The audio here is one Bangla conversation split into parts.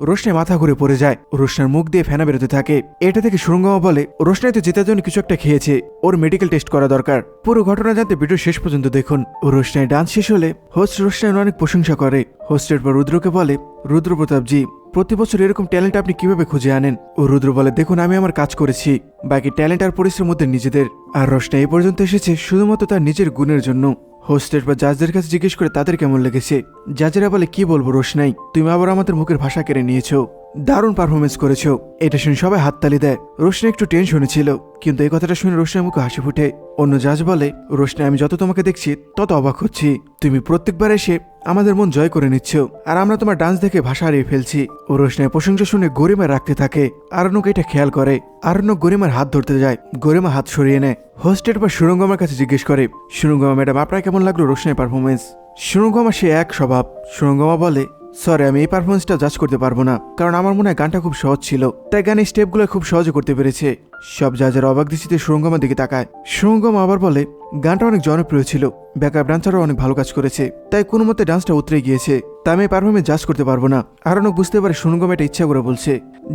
রোশনাই মাথা ঘুরে পড়ে যায়। রোশনার মুখ দিয়ে ফেনা বেরোতে থাকে। এটা থেকে সুরঙ্গমা বলে রোশনাই তো জেতার জন্য কিছু একটা খেয়েছে। ওর মেডিকেল টেস্ট করা দরকার। পুরো ঘটনা জানতে ভিডিও শেষ পর্যন্ত দেখুন। রোশনাই ডান্স শেষ হলে হোস্ট রোশনাইয়ের অনেক প্রশংসা করে। হোস্টের পর রুদ্রকে বলে রুদ্রপ্রতাপ জি প্রতি বছর এরকম ট্যালেন্ট আপনি কীভাবে খুঁজে আনেন? ও রুদ্র বলে, দেখুন, আমি আমার কাজ করেছি। বাকি ট্যালেন্ট আর পরিশ্রম মধ্যে নিজেদের। আর রোশনা এই পর্যন্ত এসেছে শুধুমাত্র তার নিজের গুণের জন্য। হোস্টের বা জাজদের কাছে জিজ্ঞেস করে তাদের কেমন লেগেছে? জাজেরা বলে, কি বলব রোশনাই তুমি আবার আমাদের মুখের ভাষা কেড়ে নিয়েছো। দারুণ পারফরমেন্স করেছ। এটা শুনে সবাই হাততালি দেয়। রোশনা একটু টেনশনে ছিল, কিন্তু এই কথাটা শুনে রোশনার মুখে হাসি ফুটে। অন্য জাজ বলে, রোশনা, আমি যত তোমাকে দেখছি, তত অবাক হচ্ছি। তুমি প্রত্যেকবার এসে আমাদের মন জয় করে নিচ্ছ, আর আমরা তোমার ডান্স দেখে ভাষা হারিয়ে ফেলছি। ও রোশনায় প্রশংসা শুনে গরিমা রাখতে থাকে। আরণ্যক এটা খেয়াল করে। আরণ্যক গরিমার হাত ধরতে যায়, গরিমা হাত সরিয়ে নেয়। হোস্টের বা সুরঙ্গমার কাছে জিজ্ঞেস করে, সুরঙ্গমা, ম্যাডাম, আপনার কেমন লাগল রোশনের পারফরমেন্স সুরঙ্গমা সে এক স্বভাব। সুরঙ্গমা বলে সরি আমি এই পারফরমেন্সটা জাজ করতে পারব না, কারণ আমার মনে হয় গানটা খুব সহজ ছিল, তাই গানের স্টেপগুলো খুব সহজে করতে পেরেছে। সব জাজের অবাক দৃষ্টিতে সুরঙ্গমার দিকে তাকায়। সুরঙ্গমা আবার বলে, গানটা অনেক জনপ্রিয় ছিল ব্যাকআপ ডান্সারও অনেক ভালো কাজ করেছে, তাই কোনো মতে ডান্সটা উতরে গিয়েছে। তা আমি পারফরমেন্স জাজ করতে পারব না। আর অনেক বুঝতে পারে সুরঙ্গম এটা ইচ্ছা করে বলছে।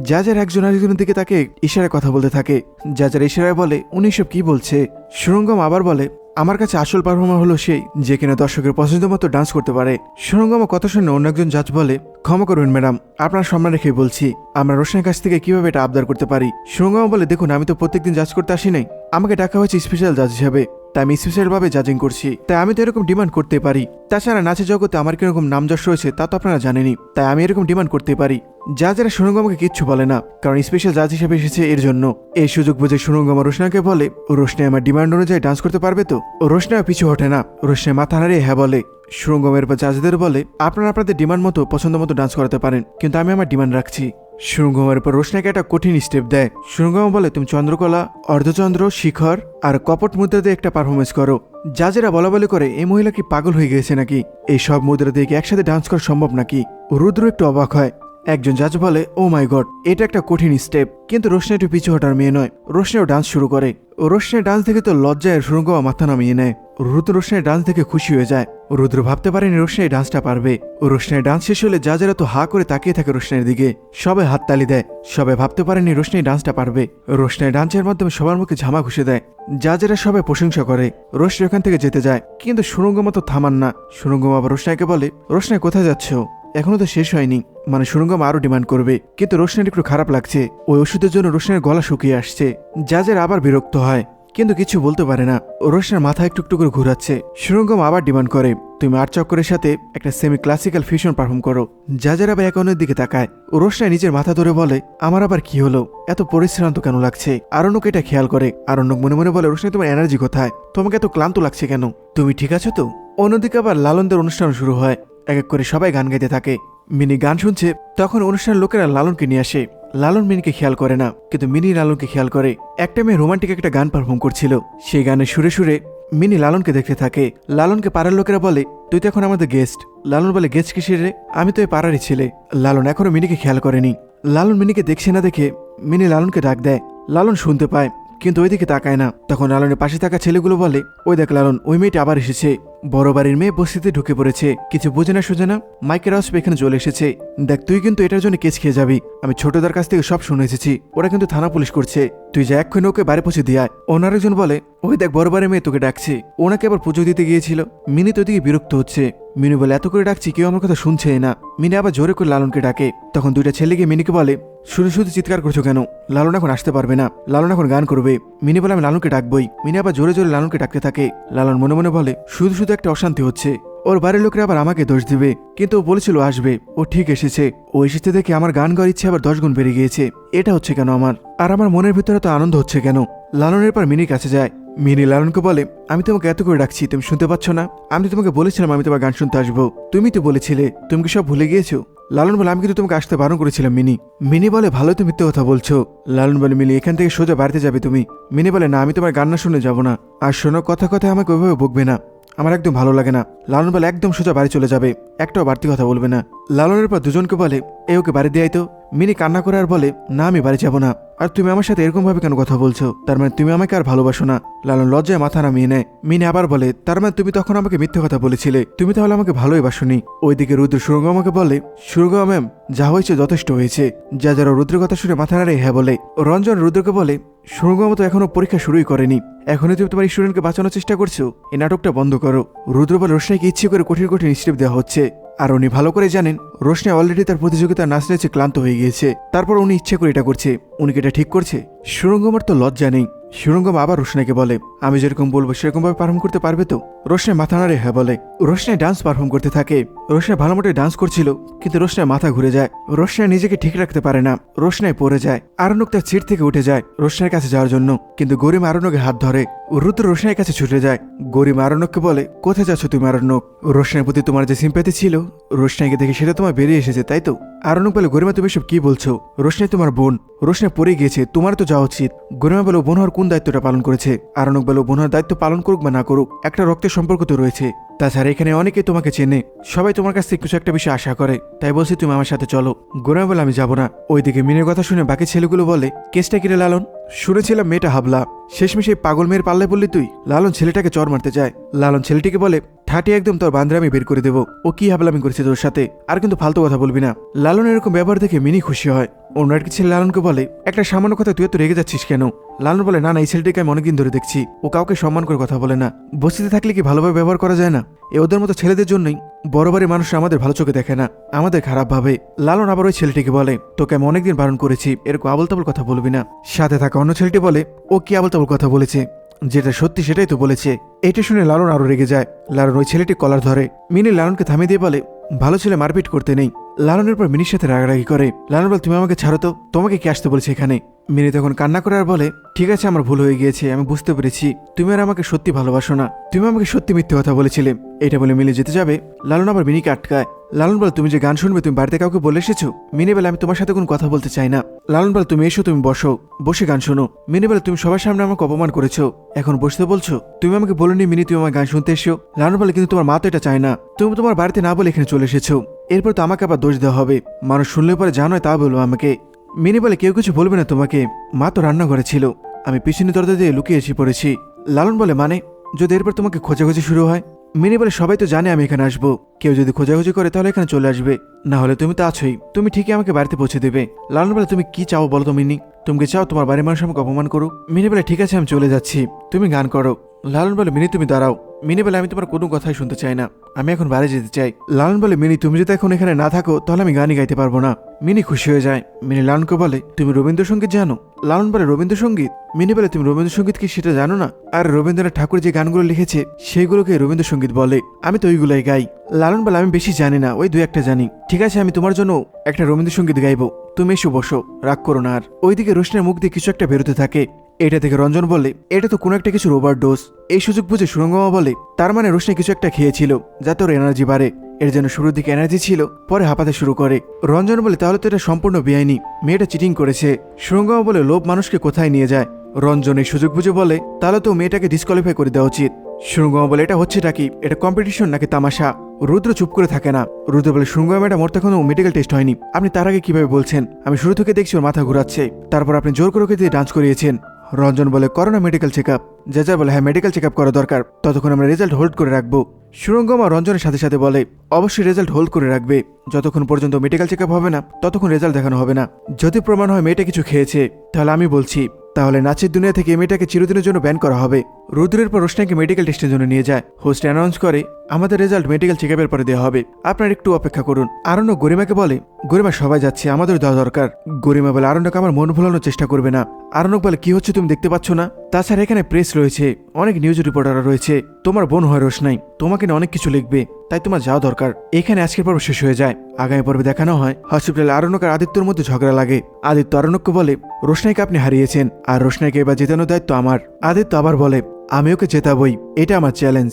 জাজের একজন আরেকজনের দিকে তাকে ইশারায় কথা বলতে থাকে। জাজের ইশারায় বলে, উনি সব কি বলছে? সুরঙ্গম আবার বলে আমার কাছে আসল পারফর্মার হলো সেই, যে কিনা দর্শকের পছন্দ মতো ডান্স করতে পারে। সুরঙ্গমা কথা শুনে অন্য একজন জাজ বলে, ক্ষমা করুন ম্যাডাম আপনার সম্মান রেখে বলছি। আমরা রোশনের কাছ থেকে কীভাবে এটা আবদার করতে পারি? সুরঙ্গমা বলে, দেখুন, আমি তো প্রত্যেকদিন জাজ করতে আসি নাই। আমাকে ডাকা হয়েছে স্পেশাল জাজ হিসাবে। তাই আমি স্পেশালভাবে জাজিং করছি। তাই আমি তো এরকম ডিমান্ড করতে পারি। তাছাড়া নাচের জগতে আমার কীরকম নাম যশ রয়েছে তা তো আপনারা জানেনি তাই আমি এরকম ডিমান্ড করতে পারি। জাজেরা সুনঙ্গমাকে কিচ্ছু বলে না, কারণ স্পেশাল জাজ হিসেবে এসেছে এর জন্য। এই সুযোগ বুঝে সুনঙ্গমা রোশনাকে বলে ও রোশনে আমার ডিমান্ড অনুযায়ী ডান্স করতে পারবে তো? ও রোশনা পিছু হটে না। রোশনে মাথা নাড়িয়ে হ্যাঁ বলে। সুরঙ্গমের পর জাজদের বলে, আপনারা আপনাদের ডিমান্ড মতো, পছন্দ মতো ডান্স করাতে পারেন, কিন্তু আমি আমার ডিমান্ড রাখছি। সুরঙ্গমের পর রোশনাকে একটা কঠিন স্টেপ দেয়। সুরঙ্গম বলে, তুমি চন্দ্রকলা, অর্ধচন্দ্র, শিখর আর কপট মুদ্রা দিয়ে একটা পারফরমেন্স করো। জাজেরা বলা বলি করে, এই মহিলা কি পাগল হয়ে গেছে নাকি? এই সব মুদ্রা দিয়ে কি একসাথে ডান্স করা সম্ভব নাকি? রুদ্র একটু অবাক হয়। একজন জাজ বলে ও মাই গড এটা একটা কঠিন স্টেপ কিন্তু রোশনা একটু পিছু হটার মেয়ে নয়। রোশনাও ডান্স শুরু করে। রোশনের ডান্স দেখে তো লজ্জায় সুরঙ্গমা মাথা নামিয়ে নেয়। রুদ্র রোশনের ডান্স দেখে খুশি হয়ে যায়। রুদ্র ভাবতে পারেনি রোশনা ডান্সটা পারবে। রোশনের ডান্স শেষ হলে যাজেরা তো হা করে তাকিয়ে থাকে রোশনের দিকে, সবাই হাততালি দেয়। সবাই ভাবতে পারেনি রোশনি ডান্সটা পারবে। রোশনের ডান্সের মাধ্যমে সবার মুখে ঝামা ঘুষে দেয়। যাজেরা সবাই প্রশংসা করে, রোশনি ওখান থেকে যেতে যায়। কিন্তু সুরঙ্গমা তো থামান না। সুরঙ্গমা আবার রোশনাইকে বলে, রোশনাই, কোথায় যাচ্ছ? এখনও তো শেষ হয়নি। মানে সুরঙ্গম আরও ডিমান্ড করবে। কিন্তু রোশনের একটু খারাপ লাগছে। ওই ওষুধের জন্য রোশনের গলা শুকিয়ে আসছে। জাজের আবার বিরক্ত হয়। কিন্তু কিছু বলতে পারে না। রোশনের মাথা একটু একটু করে ঘুরাচ্ছে। সুরঙ্গম আবার ডিমান্ড করে, তুমি আট চক্করের সাথে একটা সেমি ক্লাসিক্যাল ফিউশন পারফর্ম করো। যাজের আবার একাউনের দিকে তাকায়। রোশনা নিজের মাথা ধরে বলে, আমার আবার কি হলো? এত পরিশ্রান্ত কেন লাগছে? আরণ্যক এটা খেয়াল করে। আরণ্যক মনে মনে বলে রোশনা তোমার এনার্জি কোথায়? তোমাকে এত ক্লান্ত লাগছে কেন? তুমি ঠিক আছো তো? অন্যদিকে আবার লালনদের অনুষ্ঠান শুরু হয়। এক এক করে সবাই গান গাইতে থাকে। মিনি গান শুনছে, তখন অনুষ্ঠানের লোকেরা লালনকে নিয়ে আসে। লালন মিনিকে খেয়াল করে না, কিন্তু মিনি লালনকে খেয়াল করে। একটা মেয়ে রোমান্টিক একটা গান পারফর্ম করছিল। সেই গানের সুরে সুরে মিনি লালনকে দেখতে থাকে। লালনকে পাড়ার লোকেরা বলে, তুই তো এখন আমাদের গেস্ট লালন বলে গেস্ট কিসের রে? আমি তো এই পাড়ারই ছেলে। লালন এখনও মিনিকে খেয়াল করেনি। লালন মিনিকে দেখছে না দেখে মিনি লালনকে ডাক দেয়। লালন শুনতে পায়, কিন্তু ওইদিকে তাকায় না। তখন লালনের পাশে থাকা ছেলেগুলো বলে, ওই দেখ লালন, ওই মেয়েটা আবার এসেছে। বড় বাড়ির মেয়ে বস্তিতে ঢুকে পড়েছে। কিছু বোঝে না সোজে না মাইকের আসবে এখানে চলে এসেছে। দেখ, তুই কিন্তু এটার জন্য কেস খেয়ে যাবি। আমি ছোটদের কাছ থেকে সব শুনে এসেছি। ওরা কিন্তু থানা পুলিশ করছে। তুই যা এক্ষুনি ওকে বাড়ি পৌঁছে দিয়ে ওনার একজন বলে, ওই দেখ, বড় বাড়ির মেয়ে তোকে ডাকছে। ওনাকে আবার পুজো দিতে গিয়েছিল। মিনি তো দিকে বিরক্ত হচ্ছে। মিনু বলে, এত করে ডাকছি, কেউ আমার কথা শুনছে না। মিনি আবার জোরে করে লালনকে ডাকে। তখন দুইটা ছেলে গিয়ে মিনিকে বলে শুধু শুধু চিৎকার করছ কেন? লালন এখন আসতে পারবে না। লালন এখন গান করবে। মিনি বলে, আমি লালনকে ডাকবই। মিনি আবার জোরে জোরে লালনকে ডাকতে থাকে। লালন মনে মনে বলে, শুধু শুধু একটা অশান্তি হচ্ছে। ওর বাড়ির লোকেরা আবার আমাকে দোষ দিবে। কিন্তু ও বলেছিল আসবে। ও ঠিক এসেছে। ও এসেছে দেখে আমার গান গাওয়ার ইচ্ছে আবার দশ গুণ বেড়ে গিয়েছে। এটা হচ্ছে কেন আমার? আর আমার মনের ভিতরে তো আনন্দ হচ্ছে কেন? লালনের পর মিনির কাছে যায়। মিনি লালনকে বলে, আমি তোমাকে এত করে ডাকছি, তুমি শুনতে পাচ্ছ না। আমি তো তোমাকে বলেছিলাম আমি তোমার গান শুনতে আসব। তুমি তো বলেছিলে, তুমি কি সব ভুলে গিয়েছো? লালন বলে, আমি কিন্তু তোমাকে আসতে বারণ করেছিলাম, মিনি। মিনি বলে, ভালো তুমি মিথ্যে কথা বলছো। লালন বলে, মিলি, এখান থেকে সোজা বাড়িতে যাবে তুমি। মিনি বলে, না, আমি তোমার গান না শুনে যাব না। আর শোনো, কথা কথা আমাকে ওইভাবে বকবে না। আমার একদম ভালো লাগে না। লালন বলে, একদম সোজা বাড়ি চলে যাবে। একটাও বাড়তি কথা বলবে না। লালনের পর দুজনকে বলে, এ ওকে বাড়ি দিয়ে তো। মিনি কান্না করে আর বলে, না, আমি বাড়ি যাব না। আর তুমি আমার সাথে এরকম ভাবে কেন কথা বলছো? তার মানে তুমি আমাকে আর ভালোবাসো না। লালন লজ্জায় মাথা নামিয়ে নেয়। মিনি আবার বলে, তার মানে তুমি তখন আমাকে মিথ্যে কথা বলেছিলে। তুমি তাহলে আমাকে ভালোই বাসনি। ওইদিকে রুদ্র সুরঙ্গ আমাকে বলে, সুরঙ্গ ম্যাম, যা হয়েছে যথেষ্ট হয়েছে। যা যারা রুদ্রের কথা শুনে মাথা নাড়ে হ্যাঁ বলে। রঞ্জন রুদ্রকে বলে, সুরঙ্গ তো এখনও পরীক্ষা শুরুই করেনি। এখনই তুমি তোমার স্টুডেন্টকে বাঁচানোর চেষ্টা করছ? এই নাটকটা বন্ধ করো। রুদ্র বলে, রোশনাইকে ইচ্ছে করে কঠিন কঠিন স্টেপ দেওয়া হচ্ছে। আর উনি ভালো করে জানেন রোশনাই অলরেডি তার প্রতিযোগিতা নাচ নেচে ক্লান্ত হয়ে গিয়েছে। তারপর উনি ইচ্ছে করে এটা করছে। উনি এটা ঠিক করছে? সুরঙ্গমার তো লজ্জা নেই। সুরঙ্গম আবার রোশনাইকে বলে, আমি যেরকম বলব সেরকম ভাবে পারফর্ম করতে পারবে তো? রোশনাই মাথা নাড়ে হ্যাঁ বলে। রোশনাই ডান্স পারফর্ম করতে থাকে। রোশনাই ভালো মতো ডান্স করছিল, কিন্তু রোশনাই মাথা ঘুরে যায়। রোশনে নিজেকে ঠিক রাখতে পারে না। রোশনায় পড়ে যায়। আরণ্যক তার সিট থেকে উঠে যায় রোশনাইয়ের কাছে যাওয়ার জন্য। কিন্তু গরিম আরণ্যকে হাত ধরে। রুদ্র রোশনের কাছে ছুটে যায়। গরিব আরণ্যককে বলে, কোথায় যাচ্ছ তুমি আরণ্যক রোশনের প্রতি তোমার যে সিম্প্যাথি ছিল, রোশনাইকে দেখে সেটা তোমার বেরিয়ে এসেছে, তাই তো? আরণ্যক বলে, গরিমা, তুমি সব কি বলছো? রোশনাই তোমার বোন। রোশনে পড়ে গিয়েছে তোমার তো যাওয়া উচিত। গরিমা বলে বোন হওয়ার কোন দায়িত্বটা পালন করেছে? আরণ্যক বলে বোন হওয়ার দায়িত্ব পালন করুক বা না করুক, একটা রক্তের সম্পর্ক তো রয়েছে। তাছাড়া এখানে অনেকেই তোমাকে চেনে। সবাই তোমার কাছ থেকে কিছু একটা বিষয় আশা করে। তাই বলছি তুমি আমার সাথে চলো। গোরা বলে, আমি যাব না। ওইদিকে মিনের কথা শুনে বাকি ছেলেগুলো বলে, কেসটা কিরে লালন? শুনেছিলাম মেয়েটা হাবলা। শেষমেশে পাগল মেয়ের পাল্লায় বললি তুই। লালন ছেলেটাকে চর মারতে চায় লালন ছেলেটিকে বলে ঠাটি একদম তোর বান্দ্রে আমি বের করে দেবো। ও কি হাবলামি করেছে তোর সাথে? আর কিন্তু ফালতু কথা বলবি না। লালন এরকম ব্যবহার দেখে মিনি খুশি হয়। অন্য একটি ছেলে লালনকে বলে, একটা সামান্য কথা তুই এত রেগে যাচ্ছিস কেন? লালন বলে, না না, এই ছেলেটিকে আমি অনেকদিন ধরে দেখছি। ও কাউকে সম্মান করে কথা বলে না। বস্তিতে থাকলে কি ভালোভাবে ব্যবহার করা যায় না? এ ওদের মতো ছেলেদের জন্যই বড় বাড়ির মানুষ আমাদের ভালো চোখে দেখে না। আমাদের খারাপ ভাবে। লালন আবার ওই ছেলেটিকে বলে, তোকে আমি অনেকদিন বারণ করেছি। এরকম আবল তাবল কথা বলবি না। সাথে থাকা অন্য ছেলেটি বলে, ও কি আবল তাবল কথা বলেছে? যেটা সত্যি সেটাই তো বলেছে। এটা শুনে লালন আরও রেগে যায়। লালন ওই ছেলেটি কলার ধরে। মিনি লালনকে থামিয়ে দিয়ে বলে, ভালো ছেলে, মারপিট করতে নেই। লালনের পর মিনির সাথে রাগারাগি করে, লালন বলে, তুমি আমাকে ছাড়ো তো, তোমাকে কি আসতে বলেছে এখানে? মিনি তখন কান্না করে আর বলে, ঠিক আছে, আমার ভুল হয়ে গিয়েছে, আমি বুঝতে পেরেছি। তুমি আর আমাকে সত্যি ভালোবাসো না। তুমি আমাকে সত্যি মিথ্যে কথা বলেছিলে। এটা বলে মিলে যেতে যাবে। লালন আবার মিনিকে আটকায়। লালন বলে, তুমি যে গান শুনবে, তুমি বাড়িতে কাউকে বলে এসেছ? মিনি বলে, আমি তোমার সাথে কোনো কথা বলতে চাই না। লালন বলে, তুমি এসো, তুমি বসো। বসে গান শোনো। মিনি বলে, তুমি সবার সামনে আমাকে অপমান করেছ। এখন বসতে বলছো? তুমি আমাকে বলনি, মিনি, তুমি আমার গান শুনতে এসো। লালন বলে, কিন্তু তোমার মা তো এটা চায় না। তুমি তোমার বাড়িতে না বলে এখানে চলে এসেছ। এরপর তো আমাকে আবার দোষ দেওয়া হবে। মানুষ শুনলে পরে যা নয় তা বলব আমাকে। মিনি বলে কেউ কিছু বলবে না তোমাকে। মা তো রান্নাঘরে ছিল। আমি পিছনে দরজা দিয়ে লুকিয়ে এসে পড়েছি। লালন বলে মানে যদি এরপর তোমাকে খোঁজাখুঁজি শুরু হয়? মিনি বলে, সবাই তো জানে আমি এখানে আসব। কেউ যদি খোঁজাখুঁজি করে তাহলে এখানে চলে আসবে। না হলে তুমি তো আছোই। তুমি ঠিকই আমাকে বাড়িতে পৌঁছে দেবে। লালন বলে, তুমি কি চাও বলো তো মিনি? তুমি কি চাও তোমার বাড়ির মানুষ আমাকে অপমান করুক? মিনি বলে, ঠিক আছে, আমি চলে যাচ্ছি। তুমি গান করো। লালন বলে, মিনি, তুমি দাঁড়াও। মিনি বলে, আমি তোমার কোনো কথাই শুনতে চাই না। আমি এখন বাইরে যেতে চাই। লালন বলে, মিনি, তুমি যদি এখন এখানে না থাকো, তাহলে আমি গানই গাইতে পারব না। মিনি খুশি হয়ে যায়। মিনি লালনকে বলে, তুমি রবীন্দ্রসঙ্গীত জানো? লালন বলে, রবীন্দ্রসঙ্গীত? মিনি বলে, তুমি রবীন্দ্রসঙ্গীত কি সেটা জানো না? আর রবীন্দ্রনাথ ঠাকুর যে গানগুলো লিখেছে, সেইগুলোকে রবীন্দ্রসঙ্গীত বলে। আমি তো ওইগুলাই গাই। লালন বলে, আমি বেশি জানি না, ওই দু একটা জানি। ঠিক আছে, আমি তোমার জন্য একটা রবীন্দ্রসঙ্গীত গাইবো। তুমি এসো বসো, রাগ করো না আর। ওইদিকে রোশনের মুখ দিয়ে কিছু একটা বেরোতে থাকে। এটা থেকে রঞ্জন বলে এটা তো কোনো একটা কিছুর ওভার ডোজ। এই সুযোগ বুঝে সুরঙ্গমা বলে তার মানে রোশনি কিছু একটা খেয়েছিল যাতে ওর এনার্জি বাড়ে। এর জন্য শুরুর দিকে এনার্জি ছিল, পরে হাঁপাতে শুরু করে। রঞ্জন বলে তাহলে তো এটা সম্পূর্ণ বেআইনি, মেয়েটা চিটিং করেছে। সুরঙ্গমা বলে লোভ মানুষকে কোথায় নিয়ে যায়? রঞ্জন এই সুযোগ বুঝে বলে তাহলে তো মেয়েটাকে ডিসকোয়ালিফাই করে দেওয়া উচিত। সুরঙ্গমা বলে এটা হচ্ছেটা কি? এটা কম্পিটিশন নাকি তামাশা? রুদ্র চুপ করে থাকে না। রুদ্র বলে সুরঙ্গমা ম্যাডাম, ওর তো মেডিকেল টেস্ট হয়নি। আপনি তার আগে কীভাবে বলছেন? আমি শুরু থেকে দেখছি ওর মাথা ঘুরাচ্ছে। তারপর আপনি জোর করে ওকে দিয়ে ডান্স করিয়েছেন। রঞ্জন বলে করোনা মেডিকেল চেক আপ যা বলে হ্যাঁ মেডিকেল চেক আপ করা দরকার। ততক্ষণ আমরা রেজাল্ট হোল্ড করে রাখব। সুরঙ্গমা রঞ্জনের সাথে সাথে বলে, অবশ্যই রেজাল্ট হোল্ড করে রাখবে। যতক্ষণ পর্যন্ত মেডিকেল চেক আপ হবে না, ততক্ষণ রেজাল্ট দেখানো হবে না। যদি প্রমাণ হয় মেয়েটা কিছু খেয়েছে, তাহলে আমি বলছি তাহলে নাচের দুনিয়া থেকে মেয়েটাকে চিরদিনের জন্য ব্যান করা হবে। রুদ্রের পর রোশনাকে মেডিকেল টেস্টের জন্য নিয়ে যায়। হোস্ট অ্যানাউন্স করে, আমাদের রেজাল্ট মেডিকেল চেক আপের পরে দেওয়া হবে। আপনার একটু অপেক্ষা করুন। আরণ্য গরিমাকে বলে, গরিমা, সবাই যাচ্ছে, আমাদের দেওয়া দরকার। গরিমা বলে, আরণ্যকে আমার মন ভুলানোর চেষ্টা করবে না। আরণ্যক বলে, কি হচ্ছে তুমি দেখতে পাচ্ছ না? তাছাড়া এখানে প্রেস রয়েছে। অনেক নিউজ রিপোর্টাররা রয়েছে। তোমার বোন হয় রোশনাই তোমাকে নিয়ে অনেক কিছু লিখবে, তাই তোমার যাওয়া দরকার। এখানে আজকের পর্ব শেষ হয়ে যায়। আগামী পর্বে দেখানো হয় হসপিটালে আরণ্যক আর আদিত্যর মধ্যে ঝগড়া লাগে। আদিত্য আরণ্যককে বলে, রোশনাইকে আপনি হারিয়েছেন, আর রোশনাইকে এবার জেতানোর দায়িত্ব আমার। আদিত্য আবার বলে, আমি ওকে জেতাবই, এটা আমার চ্যালেঞ্জ